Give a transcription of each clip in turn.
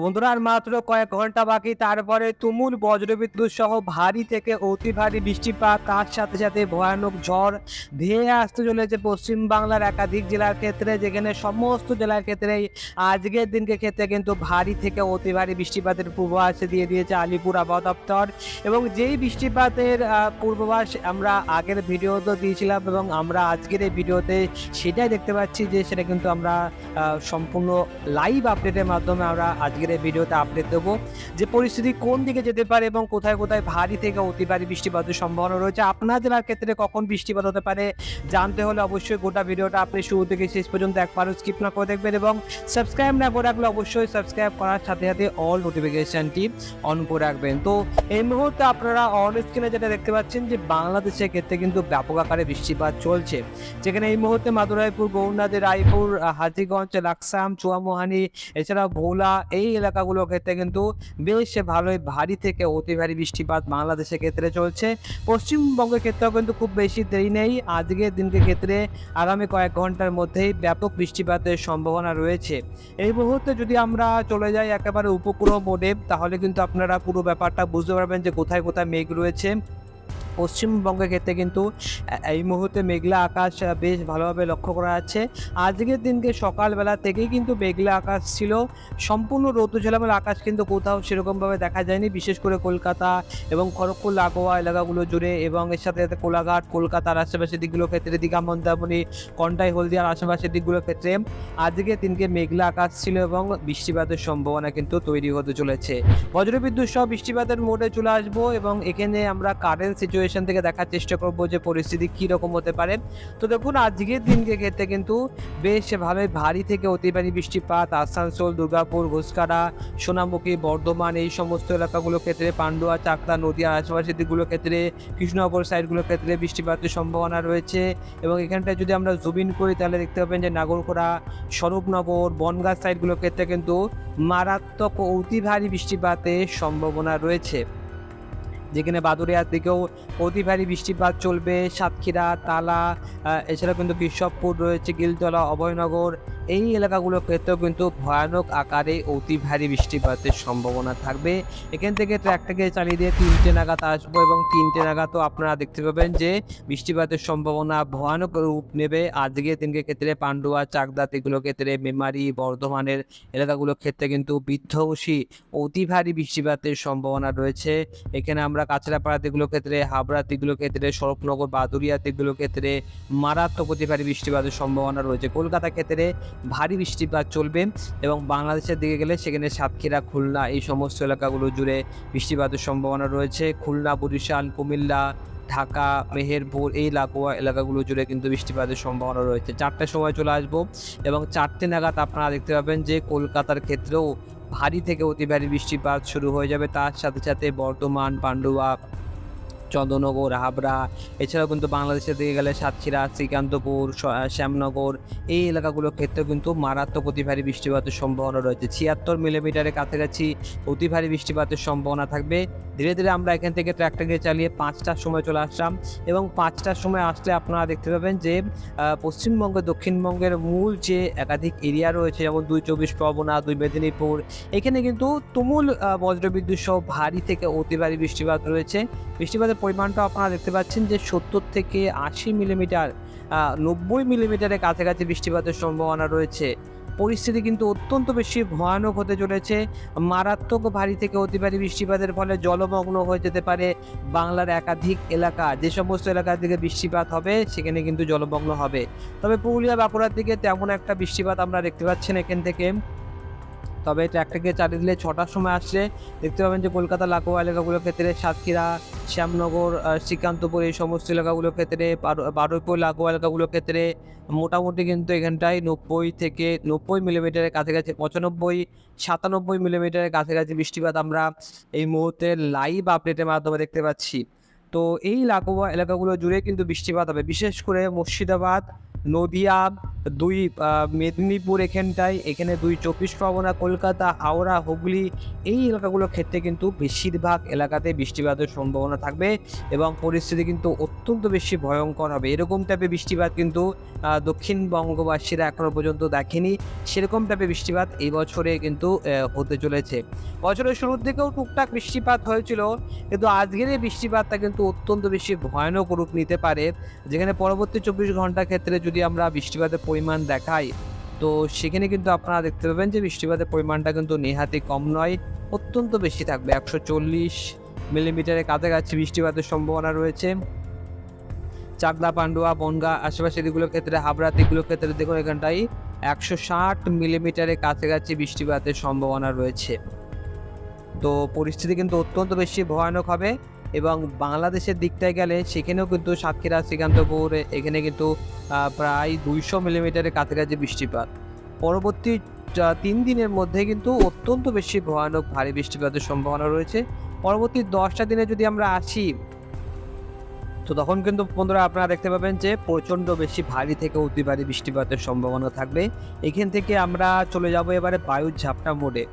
বন্ধুরা, আর মাত্র কয়েক ঘণ্টা বাকি, তারপরে তুমুল বজ্রবিদ্যুৎ সহ ভারী থেকে অতি ভারী বৃষ্টিপাত, তার সাথে সাথে ভয়ানক ঝড় ধেয়ে আসতে চলেছে পশ্চিম বাংলার একাধিক জেলার ক্ষেত্রে, যেখানে সমস্ত জেলার ক্ষেত্রেই আজকের দিনকে ক্ষেত্রে কিন্তু ভারী থেকে অতি ভারী বৃষ্টিপাতের পূর্বাভাস দিয়ে দিয়েছে আলিপুর আবহাওয়া দপ্তর। এবং যেই বৃষ্টিপাতের পূর্বাভাস আমরা আগের ভিডিওতে দিয়েছিলাম এবং আমরা আজকের এই ভিডিওতে সেটাই দেখতে পাচ্ছি যে সেটা কিন্তু আমরা সম্পূর্ণ লাইভ আপডেটের মাধ্যমে আমরা আজকের এই ভিডিওতে আপডেট দেবো যে পরিস্থিতি কোন দিকে যেতে পারে এবং কোথায় কোথায় ভারী থেকে অতি ভারী বৃষ্টিপাতের সম্ভাবনা রয়েছে। আপনার জেলার ক্ষেত্রে কখন বৃষ্টিপাত হতে পারে জানতে হলে অবশ্যই গোটা ভিডিওটা আপনি শুরু থেকে শেষ পর্যন্ত একবারও স্কিপ না করে দেখবেন এবং সাবস্ক্রাইব না করে রাখলে অবশ্যই সাবস্ক্রাইব করার সাথে সাথে অল নোটিফিকেশনটি অন করে রাখবেন। তো এই মুহূর্তে আপনারা অন স্ক্রিনে যেটা দেখতে পাচ্ছেন যে বাংলাদেশের ক্ষেত্রে কিন্তু ব্যাপক আকারে বৃষ্টিপাত চলছে। যেখানে এই মুহূর্তে মাদুরাইপুর গৌরনাদি রায়পুর, হাজীগঞ্জ, লাকসাম, চুয়ামোহানি এছাড়া ভোলা এই এলাকাগুলোর ক্ষেত্রে কিন্তু বেশ ভালোই ভারী থেকে অতি ভারী বৃষ্টিপাত বাংলাদেশের ক্ষেত্রে চলছে। পশ্চিমবঙ্গের ক্ষেত্রেও কিন্তু খুব বেশি দেরি নেই। আজকের দিনকে ক্ষেত্রে আগামী কয়েক ঘণ্টার মধ্যেই ব্যাপক বৃষ্টিপাতের সম্ভাবনা রয়েছে। এই মুহূর্তে যদি আমরা চলে যাই একেবারে উপকূল মোডে, তাহলে কিন্তু আপনারা পুরো ব্যাপারটা বুঝতে পারবেন যে কোথায় কোথায় মেঘ রয়েছে। পশ্চিমবঙ্গের ক্ষেত্রে কিন্তু এই মুহূর্তে মেঘলা আকাশ বেশ ভালোভাবে লক্ষ্য করা যাচ্ছে। আজকের দিনকে সকালবেলা থেকেই কিন্তু মেঘলা আকাশ ছিল। সম্পূর্ণ রৌদ্র ঝালামের আকাশ কিন্তু কোথাও সেরকমভাবে দেখা যায়নি, বিশেষ করে কলকাতা এবং খড়গপুর, লাগোয়া এলাকাগুলো জুড়ে এবং এর সাথে সাথে কোলাঘাট, কলকাতার আশেপাশের দিকগুলোর ক্ষেত্রে দীঘা, মন্দারমণি, কন্টাই, হলদিয়ার আশেপাশের দিকগুলোর ক্ষেত্রে আজকে দিনকে মেঘলা আকাশ ছিল এবং বৃষ্টিপাতের সম্ভাবনা কিন্তু তৈরি হতে চলেছে। বজ্রবিদ্যুৎ সহ বৃষ্টিপাতের মোডে চলে আসব এবং এখানে আমরা কারেন্ট সিচুয়েশন থেকে দেখার চেষ্টা করব যে পরিস্থিতি কীরকম হতে পারে। তো দেখুন, আজকের দিনকে ক্ষেত্রে কিন্তু বেশ ভালোই ভারী থেকে অতি বৃষ্টিপাত, আসানসোল, দুর্গাপুর ঘোষকারা সোনামুখী, বর্ধমান এই সমস্ত এলাকাগুলোর ক্ষেত্রে, পান্ডুয়া, চাকদা নদীয়ার আশেপাশের দিকগুলোর ক্ষেত্রে, কৃষ্ণনগর সাইডগুলোর ক্ষেত্রে বৃষ্টিপাতের সম্ভাবনা রয়েছে। এবং এখানটায় যদি আমরা জুবিন করি, তাহলে দেখতে পাবেন যে নাগরকোড়া, স্বরূপনগর, বনগাঁ সাইডগুলোর ক্ষেত্রে কিন্তু মারাত্মক অতি ভারী বৃষ্টিপাতের সম্ভাবনা রয়েছে। যেখানে বাদুরিয়ার দিকেও অতি ভারী বৃষ্টিপাত চলবে, সাতক্ষীরা, তালা এছাড়াও এছাড়া কিন্তু বিশ্বপুর রয়েছে, গিলতলা, অভয়নগর এই এলাকাগুলোর ক্ষেত্রেও কিন্তু ভয়ানক আকারে অতি ভারী বৃষ্টিপাতের সম্ভাবনা থাকবে। এখান থেকে ট্র্যাকটাকে চালিয়ে দিয়ে তিনটে নাগাদ আসব এবং তিনটে নাগাদও আপনারা দেখতে পাবেন যে বৃষ্টিপাতের সম্ভাবনা ভয়ানক রূপ নেবে। আজকের দিনকে ক্ষেত্রে পান্ডুয়া, চাকদা এগুলোর ক্ষেত্রে মেমারি, বর্ধমানের এলাকাগুলোর ক্ষেত্রে কিন্তু বিধ্বংসী, অতি ভারী বৃষ্টিপাতের সম্ভাবনা রয়েছে। এখানে আমরা কাছড়াপাড়া দিকগুলোর ক্ষেত্রে, হাবড়া দিকগুলোর ক্ষেত্রে শরৎনগর বাদুরিয়া দিকগুলোর ক্ষেত্রে মারাত্মক অতি ভারী বৃষ্টিপাতের সম্ভাবনা রয়েছে। কলকাতার ক্ষেত্রে ভারী বৃষ্টিপাত চলবে এবং বাংলাদেশের দিকে গেলে সেখানে সাতক্ষীরা, খুলনা এই সমস্ত এলাকাগুলো জুড়ে বৃষ্টিপাতের সম্ভাবনা রয়েছে। খুলনা, বরিশাল, কুমিল্লা, ঢাকা, মেহেরপুর এই লাগোয়া এলাকাগুলো জুড়ে কিন্তু বৃষ্টিপাতের সম্ভাবনা রয়েছে। চারটার সময় চলে আসব এবং চারটে নাগাদ আপনারা দেখতে পাবেন যে কলকাতার ক্ষেত্রেও ভারী থেকে অতি ভারী বৃষ্টিপাত শুরু হয়ে যাবে। তার সাথে সাথে বর্ধমান, পান্ডুয়া চন্দ্রনগর হাবড়া, এছাড়াও কিন্তু বাংলাদেশের দিকে গেলে সাতক্ষীরা, শ্রীকান্তপুর শ্যামনগর, এই এলাকাগুলোর ক্ষেত্রেও কিন্তু মারাত্মক অতি ভারী বৃষ্টিপাতের সম্ভাবনা রয়েছে। ছিয়াত্তর মিলিমিটারের কাছাকাছি অতি ভারী বৃষ্টিপাতের সম্ভাবনা থাকবে। ধীরে ধীরে আমরা এখান থেকে ট্র্যাক্টরকে চালিয়ে পাঁচটার সময় চলে আসলাম এবং পাঁচটার সময় আসলে আপনারা দেখতে পাবেন যে পশ্চিমবঙ্গ, দক্ষিণবঙ্গের মূল যে একাধিক এরিয়া রয়েছে যেমন দুই চব্বিশ পরগনা, দুই মেদিনীপুর, এখানে কিন্তু তুমুল বজ্রবিদ্যুৎ সহ ভারী থেকে অতি ভারী বৃষ্টিপাত রয়েছে। বৃষ্টিপাতের পরিমাণটা আপনারা দেখতে পাচ্ছেন যে সত্তর থেকে আশি মিলিমিটার নব্বই মিলিমিটারের কাছাকাছি বৃষ্টিপাতের সম্ভাবনা রয়েছে। পরিস্থিতি কিন্তু অত্যন্ত বেশি ভয়ানক হতে চলেছে। মারাত্মক ভারী থেকে অতি ভারী বৃষ্টিপাতের ফলে জলমগ্ন হয়ে যেতে পারে বাংলার একাধিক এলাকা। যে সমস্ত এলাকার দিকে বৃষ্টিপাত হবে, সেখানে কিন্তু জলমগ্ন হবে। তবে পুরুলিয়া বাঁকুড়ার দিকে তেমন একটা বৃষ্টিপাত আমরা দেখতে পাচ্ছেন এখান থেকে। তবে ট্র্যাকটাকে চালিয়ে দিলে ছটার সময় আসলে দেখতে পাবেন যে কলকাতা লাগোয়া এলাকাগুলোর ক্ষেত্রে সাতক্ষীরা, শ্যামনগর শ্রীকান্তপুর এই সমস্ত এলাকাগুলোর ক্ষেত্রে, বারো- বারুইপুর লাগোয়া এলাকাগুলোর ক্ষেত্রে মোটামুটি কিন্তু এখানটায় নব্বই থেকে নব্বই মিলিমিটারের কাছাকাছি, পঁচানব্বই, সাতানব্বই মিলিমিটারের কাছাকাছি বৃষ্টিপাত আমরা এই মুহূর্তে লাইভ আপডেটের মাধ্যমে দেখতে পাচ্ছি। তো এই লাগোয়া এলাকাগুলো জুড়ে কিন্তু বৃষ্টিপাত হবে, বিশেষ করে মুর্শিদাবাদ নদিয়া দুই মেদিনীপুর এখানটায় এখানে দুই চব্বিশ পরগনা কলকাতা হাওড়া হুগলি এই এলাকাগুলোর ক্ষেত্রে কিন্তু বেশিরভাগ এলাকাতে বৃষ্টিপাতের সম্ভাবনা থাকবে এবং পরিস্থিতি কিন্তু অত্যন্ত বেশি ভয়ঙ্কর হবে। এরকম টাইপের বৃষ্টিপাত কিন্তু আহ, দক্ষিণ বঙ্গবাসীরা এখনও পর্যন্ত দেখেনি। সেরকম টাইপের বৃষ্টিপাত এই বছরে কিন্তু হতে চলেছে। বছরের শুরুর দিকেও টুকটাক বৃষ্টিপাত হয়েছিল কিন্তু আজকের এই বৃষ্টিপাতটা কিন্তু অত্যন্ত বেশি ভয়ানক রূপ নিতে পারে যেখানে পরবর্তী চব্বিশ ঘণ্টার ক্ষেত্রে যদি আমরা বৃষ্টিপাতের পরিমাণ দেখাই, তো সেখানে কিন্তু আপনারা দেখতে পাবেন যে বৃষ্টিপাতের পরিমাণটা কিন্তু নেহাতি কম নয়, অত্যন্ত বেশি থাকবে। একশো চল্লিশ মিলিমিটারের কাছাকাছি বৃষ্টিপাতের সম্ভাবনা রয়েছে। চাকদা পান্ডুয়া, বনগা আশেপাশের দিকগুলোর ক্ষেত্রে, হাবড়া দিকগুলোর ক্ষেত্রে দেখুন এখানটাই একশো ষাট মিলিমিটারের কাছাকাছি বৃষ্টিপাতের সম্ভাবনা রয়েছে। তো পরিস্থিতি কিন্তু অত্যন্ত বেশি ভয়ানক হবে। এবং বাংলাদেশের দিকটায় গেলে সেখানেও কিন্তু সাতক্ষীরা, শ্রীকান্তপুর, এখানে কিন্তু প্রায় দুইশো মিলিমিটারের কাছাকাছি বৃষ্টিপাত। পরবর্তী তিন দিনের মধ্যে কিন্তু অত্যন্ত বেশি ভয়ানক ভারী বৃষ্টিপাতের সম্ভাবনা রয়েছে। পরবর্তী দশটা দিনে যদি আমরা আসি, তো তখন কিন্তু বন্ধুরা আপনারা দেখতে পাবেন যে প্রচণ্ড বেশি ভারী থেকে অতি ভারী বৃষ্টিপাতের সম্ভাবনা থাকবে। এখান থেকে আমরা চলে যাব এবারে বায়ুর ঝাপটা মোডে।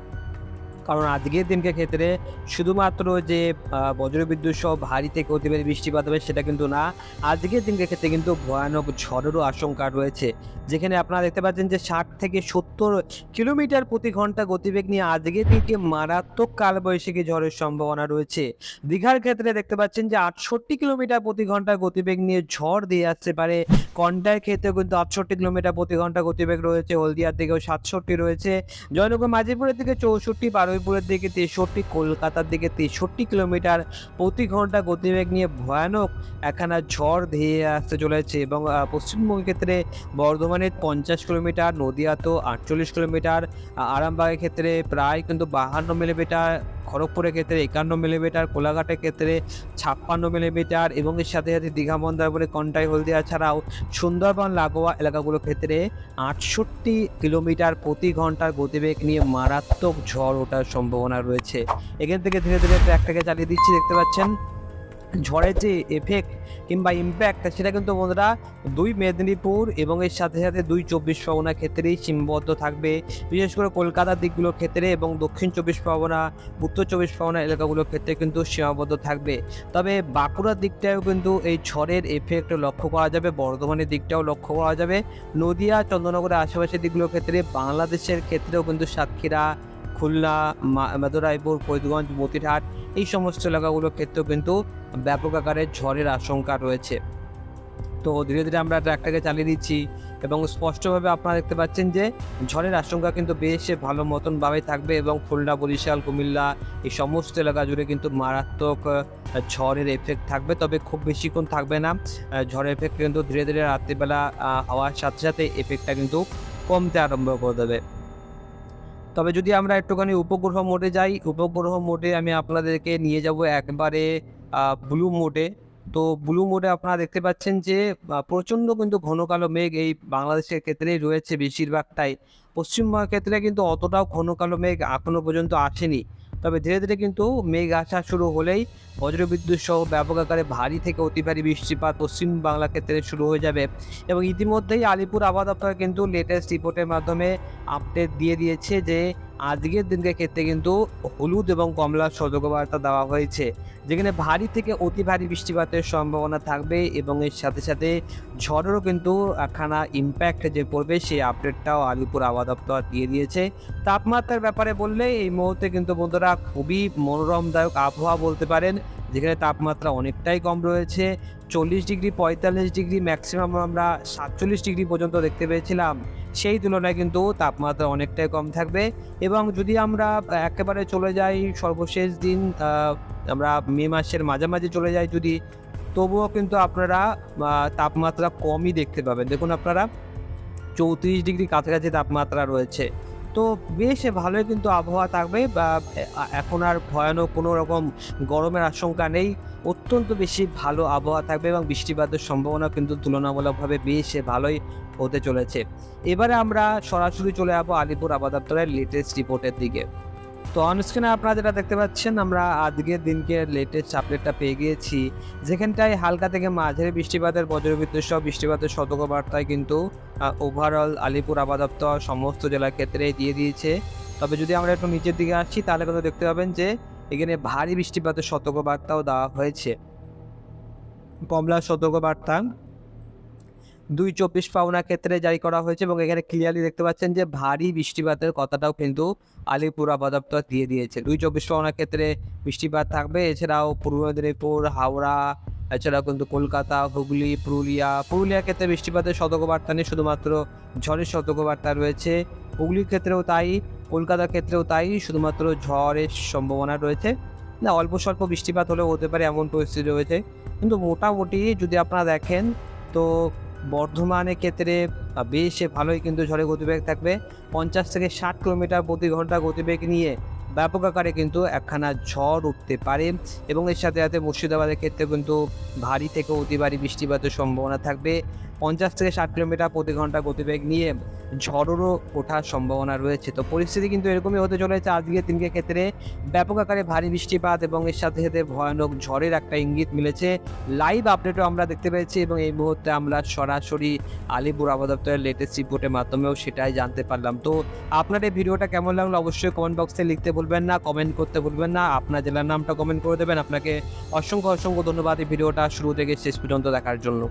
কারণ আজকের দিনকে ক্ষেত্রে শুধুমাত্র যে বজ্রবিদ্যুৎ সহ ভারী থেকে অতি বৃষ্টিপাত হবে সেটা কিন্তু না। আজকের দিনকে ক্ষেত্রে কিন্তু ভয়ানক ঝড়েরও আশঙ্কা রয়েছে। যেখানে আপনারা দেখতে পাচ্ছেন যে, ষাট থেকে সত্তর কিলোমিটার প্রতি ঘণ্টা গতিবেগ নিয়ে আজকের দিনকে মারাত্মক কালবৈশাখী ঝড়ের সম্ভাবনা রয়েছে। দীঘার ক্ষেত্রে দেখতে পাচ্ছেন যে, আটষট্টি কিলোমিটার প্রতি ঘণ্টা গতিবেগ নিয়ে ঝড় দিয়ে আসতে পারে। কন্টার ক্ষেত্রেও কিন্তু আটষট্টি কিলোমিটার প্রতি ঘণ্টা গতিবেগ রয়েছে। হলদিয়ার দিকেও সাতষট্টি রয়েছে। জয়নগর মাঝিপুরের দিকে চৌষট্টি বারুইপুরের দিকে তেষট্টি, কলকাতার দিকে তেষট্টি কিলোমিটার প্রতি ঘণ্টা গতিবেগ নিয়ে ভয়ানক একখানা ঝড় ধেয়ে আসতে চলেছে এবং পশ্চিমবঙ্গের ক্ষেত্রে বর্ধমানের পঞ্চাশ কিলোমিটার নদিয়াতেও আটচল্লিশ কিলোমিটার আরামবাগের ক্ষেত্রে প্রায় কিন্তু বাহান্ন মিলিমিটার খড়গপুরের ক্ষেত্রে একান্ন মিলিমিটার, কোলাঘাটের ক্ষেত্রে ছাপ্পান্ন মিলিমিটার এবং এর সাথে সাথে দীঘা মন্দারপুরে কন্টাই, হলদিয়া ছাড়াও সুন্দরবন, লাগোয়া এলাকাগুলোর ক্ষেত্রে আটষট্টি কিলোমিটার প্রতি ঘণ্টার গতিবেগ নিয়ে মারাত্মক ঝড় ওঠার সম্ভাবনা রয়েছে। এখান থেকে ধীরে ধীরে ট্র্যাকটাকে চালিয়ে দিচ্ছি, দেখতে পাচ্ছেন? ঝড়ের যে এফেক্ট কিংবা ইম্প্যাক্ট সেটা কিন্তু বন্ধুরা দুই মেদিনীপুর এবং এর সাথে সাথে দুই চব্বিশ পরগনার ক্ষেত্রেই সীমাবদ্ধ থাকবে। বিশেষ করে কলকাতার দিকগুলোর ক্ষেত্রে এবং দক্ষিণ চব্বিশ পরগনা, উত্তর চব্বিশ পরগনা এলাকাগুলোর ক্ষেত্রে কিন্তু সীমাবদ্ধ থাকবে। তবে বাঁকুড়ার দিকটাও কিন্তু এই ঝড়ের এফেক্ট লক্ষ্য করা যাবে, বর্ধমানের দিকটাও লক্ষ্য করা যাবে। নদিয়া চন্দ্রনগরের আশেপাশের দিকগুলোর ক্ষেত্রে বাংলাদেশের ক্ষেত্রেও কিন্তু সাতক্ষীরা, খুলনা মাদুরাইপুর, ফরিদগঞ্জ, মতিরহাট এই সমস্ত এলাকাগুলোর ক্ষেত্রেও কিন্তু ব্যাপক আকারে ঝড়ের আশঙ্কা রয়েছে। তো ধীরে ধীরে আমরা ট্র্যাকটাকে চালিয়ে দিচ্ছি এবং স্পষ্টভাবে আপনারা দেখতে পাচ্ছেন যে ঝড়ের আশঙ্কা কিন্তু বেশ ভালো মতনভাবে থাকবে এবং খুলনা, বরিশাল, কুমিল্লা এই সমস্ত এলাকা জুড়ে কিন্তু মারাত্মক ঝড়ের এফেক্ট থাকবে। তবে খুব বেশিক্ষণ থাকবে না। ঝড়ের এফেক্ট কিন্তু ধীরে ধীরে রাত্রিবেলা হওয়ার সাথে সাথে এফেক্টটা কিন্তু কমতে আরম্ভ করে দেবে। তবে যদি আমরা একটুখানি উপগ্রহ মোডে যাই, উপগ্রহ মোডে আমি আপনাদেরকে নিয়ে যাব একবারে ব্লু মোডে তো ব্লু মোডে আপনারা দেখতে পাচ্ছেন যে প্রচণ্ড কিন্তু ঘন কালো মেঘ এই বাংলাদেশের ক্ষেত্রেই রয়েছে বেশিরভাগটাই। পশ্চিমবঙ্গের ক্ষেত্রে কিন্তু অতটাও ঘন কালো মেঘ এখনও পর্যন্ত আসেনি। তবে ধীরে ধীরে কিন্তু মেঘ আসা শুরু হলেই বজ্রবিদ্যুৎ সহ ব্যাপক আকারে ভারী থেকে অতি ভারী বৃষ্টিপাত পশ্চিম বাংলা ক্ষেত্রে শুরু হয়ে যাবে। এবং ইতিমধ্যেই আলিপুর আবহাওয়া দপ্তর কিন্তু লেটেস্ট রিপোর্টের মাধ্যমে আপডেট দিয়ে দিয়েছে যে আজকের দিনকে ক্ষেত্রে কিন্তু হলুদ এবং কমলা সতর্কবার্তা দেওয়া হয়েছে। যেখানে ভারী থেকে অতি ভারী বৃষ্টিপাতের সম্ভাবনা থাকবে এবং এর সাথে সাথে ঝড়েরও কিন্তু একখানা ইম্প্যাক্ট যে পড়বে সেই আপডেটটাও আলিপুর আবহাওয়া দপ্তর দিয়ে দিয়েছে। তাপমাত্রার ব্যাপারে বললে এই মুহূর্তে কিন্তু বন্ধুরা খুবই মনোরমদায়ক আবহাওয়া বলতে পারেন, যেখানে তাপমাত্রা অনেকটাই কম রয়েছে। চল্লিশ ডিগ্রি, পঁয়তাল্লিশ ডিগ্রি ম্যাক্সিমাম আমরা সাতচল্লিশ ডিগ্রি পর্যন্ত দেখতে পেয়েছিলাম। সেই তুলনায় কিন্তু তাপমাত্রা অনেকটাই কম থাকবে। এবং যদি আমরা একেবারে চলে যাই সর্বশেষ দিন আমরা মে মাসের মাঝামাঝি চলে যাই যদি, তবুও কিন্তু আপনারা তাপমাত্রা কমই দেখতে পাবেন। দেখুন আপনারা, চৌত্রিশ ডিগ্রি কাছাকাছি তাপমাত্রা রয়েছে। তো বেশ ভালোই কিন্তু আবহাওয়া থাকবে। বা এখন আর ভয়ানক কোনো রকম গরমের আশঙ্কা নেই। অত্যন্ত বেশি ভালো আবহাওয়া থাকবে এবং বৃষ্টিপাতের সম্ভাবনা কিন্তু তুলনামূলকভাবে বেশ ভালোই হতে চলেছে। এবারে আমরা সরাসরি চলে যাব আলিপুর আবাদ দপ্তরের লেটেস্ট রিপোর্টের দিকে। তো অনস্ক্রিনে আপনারা যেটা দেখতে পাচ্ছেন, আমরা আজকের দিনকে লেটেস্ট আপডেটটা পেয়ে গিয়েছি। যেখানটায় হালকা থেকে মাঝারি বৃষ্টিপাতের বজ্রবিদ্যুৎ সহ বৃষ্টিপাতের সতর্কবার্তায় কিন্তু ওভারঅল আলিপুর আবহাওয়া সমস্ত জেলার ক্ষেত্রে দিয়ে দিয়েছে। তবে যদি আমরা একটু নিচের দিকে আসছি তাহলে কিন্তু দেখতে পাবেন যে, এখানে ভারী বৃষ্টিপাতের সতর্কবার্তাও দেওয়া হয়েছে। কমলা সতর্কবার্তা। দুই চব্বিশ পাওনা ক্ষেত্রে জারি করা হয়েছে এবং এখানে ক্লিয়ারলি দেখতে পাচ্ছেন যে ভারী বৃষ্টিপাতের কথাটাও কিন্তু আলিপুর আবহাওয়া দপ্তর দিয়ে দিয়েছে। দুই চব্বিশ পাওনার ক্ষেত্রে বৃষ্টিপাত থাকবে, এছাড়াও পূর্ব মেদিনীপুর, হাওড়া, এছাড়াও কিন্তু কলকাতা, হুগলি, পুরুলিয়া। পুরুলিয়ার ক্ষেত্রে বৃষ্টিপাতের সতর্কবার্তা নেই, শুধুমাত্র ঝড়ের সতর্কবার্তা রয়েছে। হুগলির ক্ষেত্রেও তাই, কলকাতার ক্ষেত্রেও তাই, শুধুমাত্র ঝড়ের সম্ভাবনা রয়েছে। না, অল্প স্বল্প বৃষ্টিপাত হলেও হতে পারে, এমন পরিস্থিতি রয়েছে। কিন্তু মোটামুটি যদি আপনারা দেখেন, তো বর্ধমানের ক্ষেত্রে বেশ ভালোই কিন্তু ঝড়ে গতিবেগ থাকবে। পঞ্চাশ থেকে ষাট কিলোমিটার প্রতি ঘণ্টা গতিবেগ নিয়ে ব্যাপক আকারে কিন্তু একখানা ঝড় উঠতে পারে এবং এর সাথে সাথে মুর্শিদাবাদের ক্ষেত্রে কিন্তু ভারী থেকে অতি ভারী বৃষ্টিপাতের সম্ভাবনা থাকবে। পঞ্চাশ থেকে ষাট কিলোমিটার প্রতি ঘণ্টা গতিবেগ নিয়ে ঝড়েরও ওঠার সম্ভাবনা রয়েছে। তো পরিস্থিতি কিন্তু এরকমই হতে চলেছে আজকের দিনকে ক্ষেত্রে। ব্যাপক আকারে ভারী বৃষ্টিপাত এবং এর সাথে সাথে ভয়ানক ঝড়ের একটা ইঙ্গিত মিলেছে। লাইভ আপডেটও আমরা দেখতে পেয়েছি এবং এই মুহূর্তে আমরা সরাসরি আলিপুর আবহাওয়া দপ্তরের লেটেস্ট রিপোর্টের মাধ্যমেও সেটাই জানতে পারলাম। তো আপনার এই ভিডিওটা কেমন লাগল অবশ্যই কমেন্ট বক্সে লিখতে ভুলবেন না কমেন্ট করতে ভুলবেন না। আপনার জেলার নামটা কমেন্ট করে দেবেন। আপনাকে অসংখ্য অসংখ্য ধন্যবাদ এই ভিডিওটা শুরু থেকে শেষ পর্যন্ত দেখার জন্য।